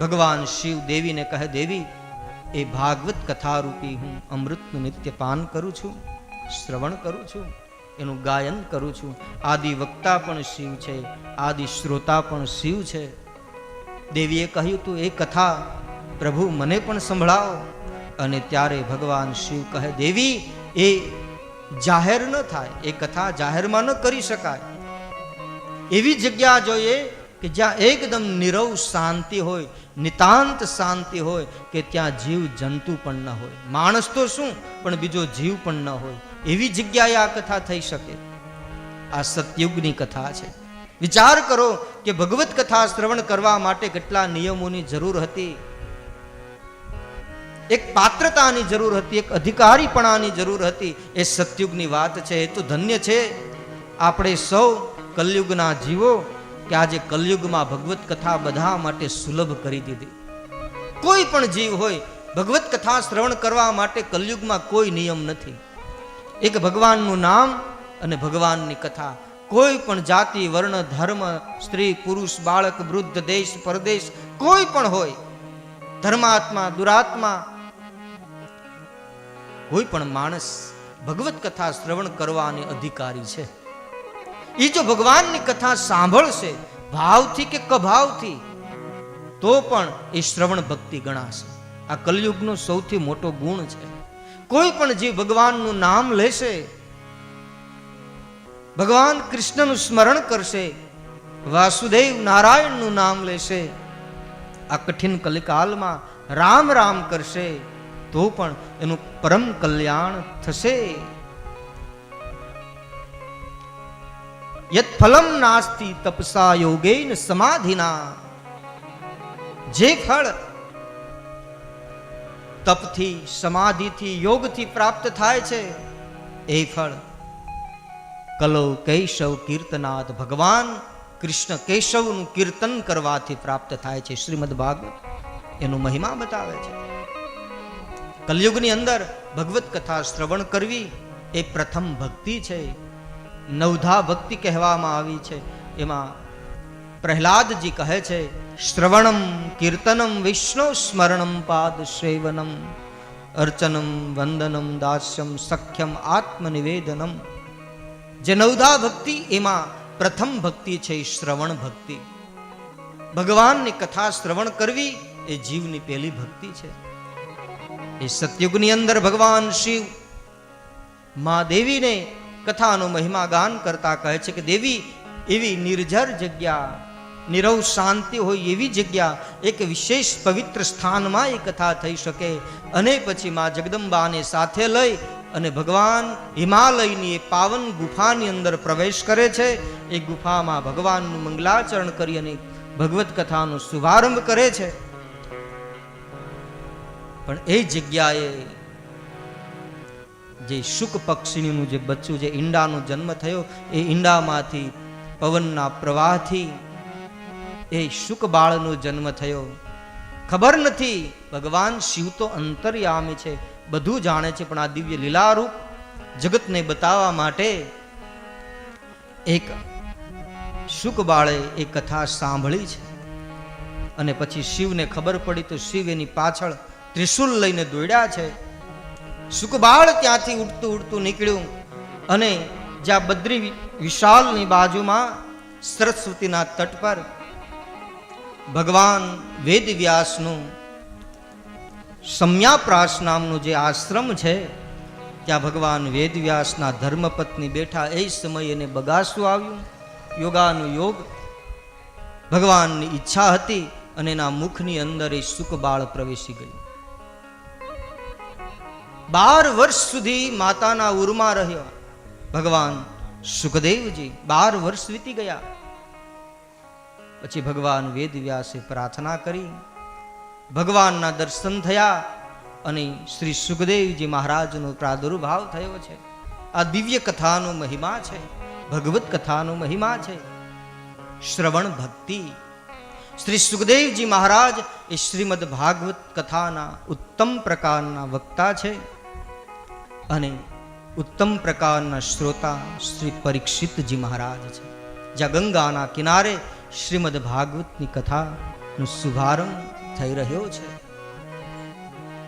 ભગવાન શિવ દેવીને કહે, દેવી, એ ભાગવત કથા રૂપી હું અમૃતનું નિત્ય પાન કરું છું, શ્રવણ કરું છું, એનું ગાયન કરું છું. આદિ વક્તા પણ શિવ છે, આદિ શ્રોતા પણ શિવ છે. દેવીએ કહ્યું, તું એ કથા પ્રભુ મને પણ સંભળાવો. અને ત્યારે ભગવાન શિવ કહે, દેવી, એ જાહેર ન થાય, એ કથા જાહેરમાં ન કરી શકાય. એવી જગ્યા જોઈએ કે જ્યાં એકદમ નિરવ શાંતિ હોય, નિતાંત શાંતિ હોય, કે ત્યાં જીવ જંતુ પણ ન હોય. માણસ તો શું? પણ બીજો જીવ પણ ન હોય. એવી જગ્યાએ આ કથા થઈ શકે. આ સતયુગની કથા છે. વિચાર કરો કે ભગવત કથા શ્રવણ કરવા માટે કેટલા નિયમોની જરૂર હતી. એક પાત્રતાની જરૂર હતી, એક અધિકારીપણાની જરૂર હતી. એ સતયુગની વાત છે, એ તો ધન્ય છે. આપણે સૌ કલયુગના જીવો કે આજે કલયુગમાં ભગવત કથા બધા માટે સુલભ કરી દીધી. કોઈ પણ જીવ હોય, ભગવત કથા શ્રવણ કરવા માટે કલયુગમાં કોઈ નિયમ નથી. એક ભગવાનનું નામ અને ભગવાનની કથા. કોઈ પણ જાતિ, વર્ણ, ધર્મ, સ્ત્રી, પુરુષ, બાળક, વૃદ્ધ, દેશ, પરદેશ, કોઈ પણ હોય, ધર્માત્મા, દુરાત્મા, કોઈ પણ માણસ ભગવત કથા શ્રવણ કરવાની અધિકારી છે. એ જો ભગવાનની કથા સાંભળશે, ભાવથી કે કભાવથી, તો પણ એ શ્રવણ ભક્તિ ગણાશે. આ કલયુગનો સૌથી મોટો ગુણ છે. કોઈ પણ જીવ ભગવાનનું નામ લેશે, ભગવાન કૃષ્ણનું સ્મરણ કરશે, વાસુદેવ નારાયણનું નામ લેશે, આ કઠિન કલિકાલમાં રામ રામ કરશે, તો પણ એનું પરમ કલ્યાણ થશે. યત ફલમ નાસ્તિ તપસા યોગેન સમાધિના. જે ફળ તપથી, સમાધિથી, યોગથી પ્રાપ્ત થાય છે, એ ફળ કલો કેશવ કીર્તનાથ ભગવાન કૃષ્ણ કેશવનું કીર્તન કરવાથી પ્રાપ્ત થાય છે. શ્રીમદ ભાગવત એનું મહિમા બતાવે છે. કલયુગની અંદર ભગવત કથા શ્રવણ કરવી એ પ્રથમ ભક્તિ છે. નવધા ભક્તિ કહેવામાં આવી છે. એમાં પ્રહલાદજી કહે છે, શ્રવણમ, કીર્તનમ, વિષ્ણુ સ્મરણમ, પાદ સેવનમ, અર્ચનમ, વંદનમ, દાસ્યમ, સખ્યમ, આત્મનિવેદનમ. જે નવધા ભક્તિ, એમાં પ્રથમ ભક્તિ છે શ્રવણ ભક્તિ. ભગવાનની કથા શ્રવણ કરવી એ જીવની પહેલી ભક્તિ છે. એ સતયુગની અંદર ભગવાન શિવ મા દેવીને કથાનો મહિમા ગાન કરતા કહે છે કે દેવી, એવી નિર્જર જગ્યા, નિરવ શાંતિ હોય એવી જગ્યા, એક વિશેષ પવિત્ર સ્થાનમાં એ કથા થઈ શકે. અને પછી મા જગદંબાને સાથે લઈ અને ભગવાન હિમાલયની એ પાવન ગુફાની અંદર પ્રવેશ કરે છે. એ ગુફામાં ભગવાનનું મંગલાચરણ કરી અને ભગવત કથાનો શુભારંભ કરે છે. પણ એ જગ્યાએ જે શુક પક્ષીનું જે બચ્ચું જે ઈંડાનો જન્મ થયો, એ ઈંડામાંથી પવનના પ્રવાહથી એ શુક બાળનો જન્મ થયો. ખબર નથી, ભગવાન શિવ તો અંતર્યામી છે, બધું જાણે છે, પણ આ દિવ્ય લીલારૂપ જગતને બતાવવા માટે એક શુક બાળે એ કથા સાંભળી છે. અને પછી શિવને ખબર પડી તો શિવ એની પાછળ ત્રિશુલ લઈને દોડ્યા છે. સુકબાળ ત્યાંથી ઉડતું ઉડતું નીકળ્યું અને જ્યાં બદ્રી વિશાલની બાજુમાં સરસ્વતીના તટ પર ભગવાન વેદ વ્યાસનું સમ્યાપ્રાસ નામનું જે આશ્રમ છે, ત્યાં ભગવાન વેદ વ્યાસના ધર્મપત્ની બેઠા એ સમયે એને બગાસું આવ્યું. યોગાનું યોગ ભગવાનની ઈચ્છા હતી અને એના મુખની અંદર એ સુખબાળ પ્રવેશી ગયું. બાર વર્ષ સુધી માતાના ઉરમાં રહ્યો. ભગવાન સુખદેવજી બાર વર્ષ વીતી ગયા. પછી ભગવાન વેદ વ્યાસે પ્રાર્થના કરી. ભગવાનના દર્શન થયા અને શ્રી સુખદેવજી મહારાજનો પ્રાદુર્ભાવ થયો છે. આ દિવ્ય કથાનો મહિમા છે, ભગવત કથાનો મહિમા છે. શ્રવણ ભક્તિ. શ્રી સુખદેવજી મહારાજ એ શ્રીમદ ભાગવત કથાના ઉત્તમ પ્રકારના વક્તા છે. અને ઉત્તમ પ્રકારના શ્રોતા શ્રી પરીક્ષિતજી મહારાજ છે. જ્યાં ગંગાના કિનારે શ્રીમદ ભાગવતની કથાનો શુભારંભ થઈ રહ્યો છે.